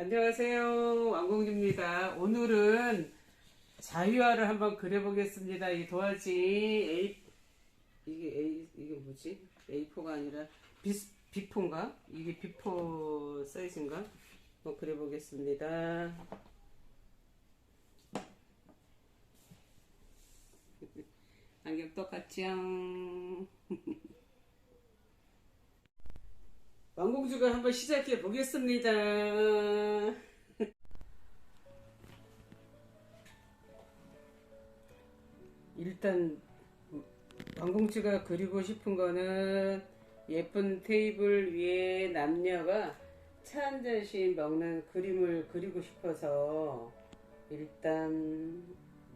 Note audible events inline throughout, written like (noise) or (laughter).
안녕하세요. 왕공주입니다. 오늘은 자유화를 한번 그려보겠습니다. 이 도화지 A, 이게 A, 이게 뭐지? A4가 아니라 비, 비포인가? 이게 비포 사이즈인가? 한번 그려보겠습니다. (laughs) 안경 똑같지요? (laughs) 왕공주가 한번 시작해 보겠습니다. (laughs) 일단 왕공주가 그리고 싶은 거는 예쁜 테이블 위에 남녀가 차 한 잔씩 먹는 그림을 그리고 싶어서 일단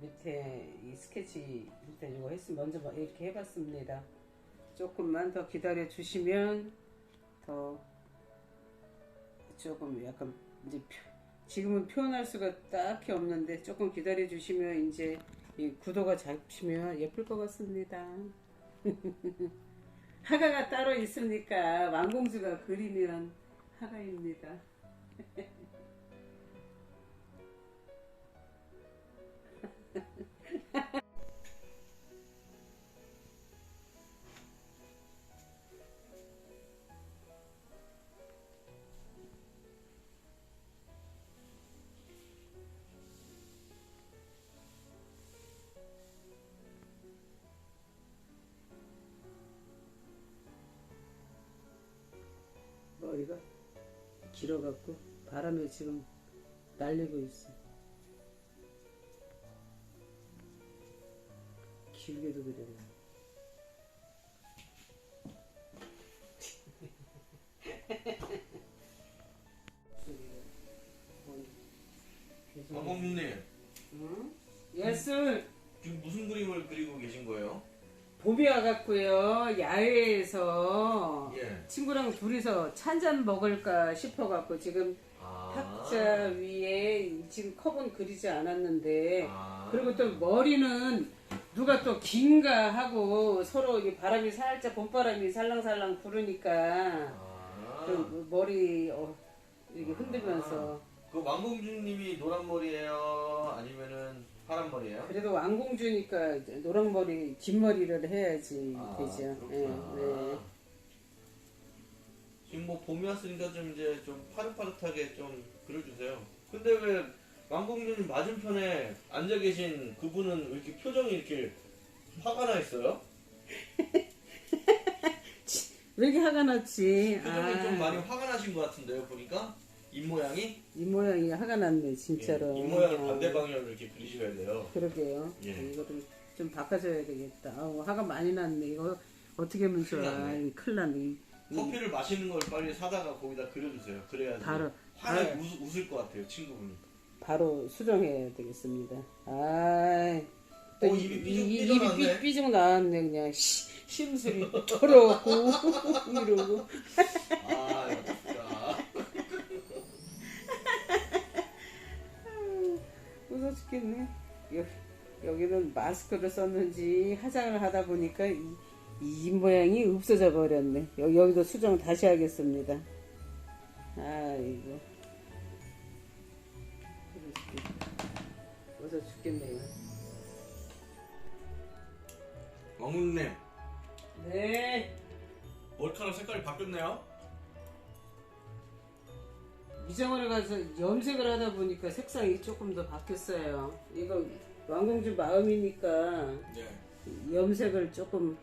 밑에 이 스케치 일단 이거 했으면 먼저 이렇게 해봤습니다. 조금만 더 기다려 주시면 더 조금 약간 이제 표- 지금은 표현할 수가 딱히 없는데 조금 기다려 주시면 이제 이 구도가 잡히면 예쁠 것 같습니다. (laughs) 하가가 따로 있습니까? 왕공주가 그리면 하가입니다. (laughs) 길어갖고 바람에 지금 날리고 있어. 길게도 그래. 왕공주님 응? 예술 지금 무슨 그림을 그리고 계신 거예요? 봄이 와갖고요 야외에서 예. 친구랑 둘이서 찬잔 먹을까 싶어갖고 지금 아. 탁자 위에 지금 컵은 그리지 않았는데 아. 그리고 또 머리는 누가 또 긴가 하고 서로 이 바람이 살짝 봄바람이 살랑살랑 부르니까 아. 그 머리 어, 이렇게 흔들면서 그 왕공주님이 노란 머리예요? 아니면은 파란 머리예요? 그래도 왕공주니까 이제 노랑머리 긴 머리를 해야지 아, 되죠. 예. 네. 지금 뭐 봄이 왔으니까 좀 이제 좀 파릇파릇하게 좀 그려주세요. 근데 왜 왕공주님 맞은편에 앉아 계신 그분은 왜 이렇게 표정이 이렇게 화가 나 있어요? (laughs) 왜 이렇게 화가 났지? 표정이 아, 좀 많이 화가 나신 것 같은데요, 보니까 입 모양이 이 모양이 화가 났네 진짜로. 예, 입 모양을 어, 반대 방향으로 이렇게 그리셔야 돼요. 그러게요. 예. 이거를 좀 바꿔줘야 되겠다. 아우, 화가 많이 났네. 이거 어떻게 하면 좋아? 큰일 났네. 큰일 났네. 이- 커피를 마시는 걸 빨리 사다가 거기다 그려주세요. 그래야지 바로, 화내 바로. 웃, 웃을 것 같아요, 친구분이. 바로 수정해야 되겠습니다. 아, 또 어, 이- 입이 이- 삐죽- 이- 삐죽 입이 나왔네. 삐- 삐죽 나왔네 그냥 시- 심술이 더러고 (laughs) 이러고 죽겠네. 여기, 여기는 마스크를 썼는지 화장을 하다 보니까 이, 이 모양이 없어져 버렸네. 여기, 여기도 수정 다시 하겠습니다. 아이고. 웃어 죽겠네요. 왕국님, 네. 머리카락 색깔이 바뀌었네요? 미장원에 가서 염색을 하다 보니까 색상이 조금 더 바뀌었어요. 이거 왕공주 마음이니까 네. 염색을 조금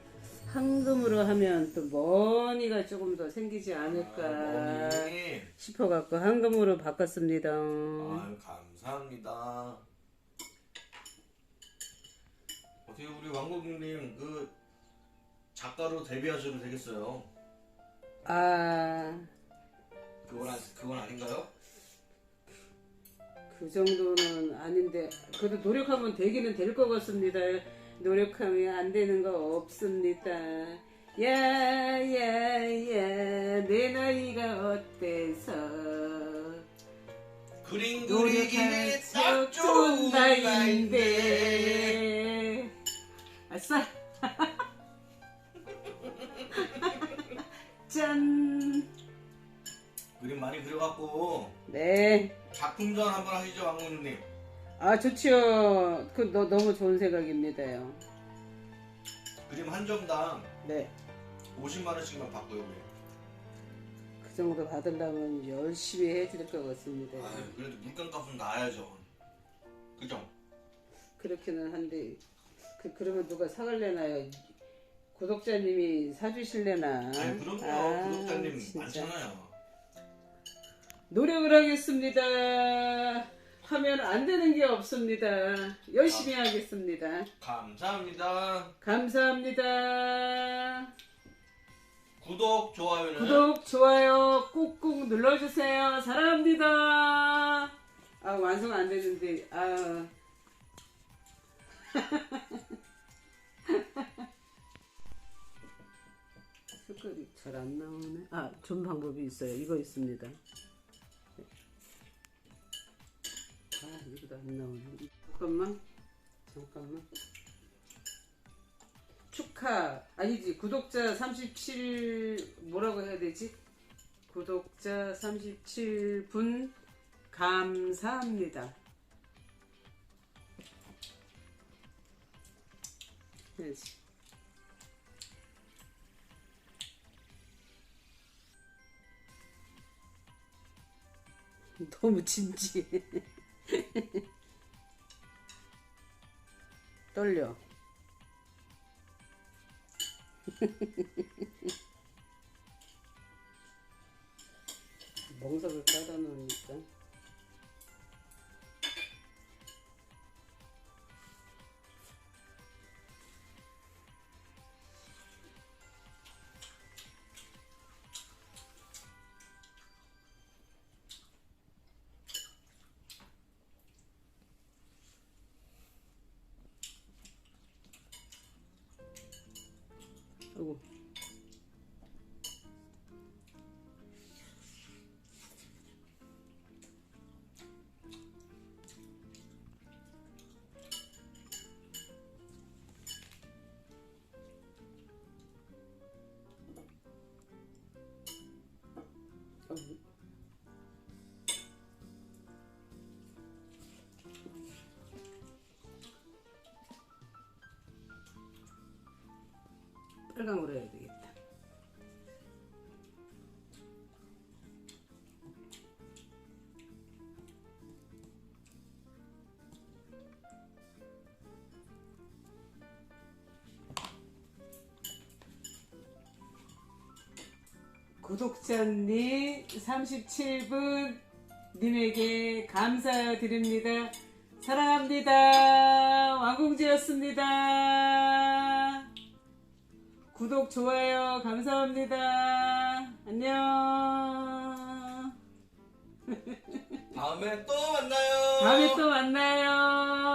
황금으로 하면 또 머니가 조금 더 생기지 않을까 아. 싶어갖고 황금으로 바꿨습니다. 아유, 감사합니다. 어떻게 우리 왕국님 그 작가로 데뷔하셔도 되겠어요. 아, 그건, 아, 그건 아닌가요? 그 정도는 아닌데 그래도 노력하면 되기는 될 것 같습니다. 노력하면 안 되는 거 없습니다. 야야야 내 나이가 어때서 그림 그리기에 적딱 좋은 나이인데. 나이인데 아싸 (laughs) 짠 많이 오셔갖고 네. 작품전 한번 하시죠 왕군님. 아, 좋지요. 그, 너, 너무 좋은 생각입니다요. 그림 한 점당 네. 50만 원씩만 받고요 우리. 그 정도 받으려면 열심히 해드릴 것 같습니다. 아유, 그래도 물건값은 나야죠. 그죠? 그렇기는 한데, 그, 그러면 누가 사갈 래나요? 구독자님이 사주실래나? 아니 그럼요 아, 구독자님 진짜. 많잖아요. 노력을 하겠습니다. 하면 안 되는 게 없습니다. 열심히 아. 하겠습니다. 감사합니다. 감사합니다. 구독 좋아요는 구독, 좋아요 꾹꾹 눌러주세요. 사랑합니다. 아, 완성 안 되는데, 아. (laughs) 색깔이 잘 안 나오네. 아, 좋은 방법이 있어요. 이거 있습니다. 아, 이거도 안 나오네. 잠깐만. 잠깐만. 축하 아니지 구독자 37 뭐라고 해야 되지? 구독자 37분 감사합니다. 해야지. 너무 진지해. (laughs) 떨려. (laughs) 멍석을 깔아 놓으니까 아 빨강으로 해야 되겠다. 구독자님 37분 님에게 감사드립니다. 사랑합니다. 왕공지였습니다. 구독, 좋아요, 감사합니다. 안녕. (laughs) 다음에 또 만나요. 다음에 또 만나요.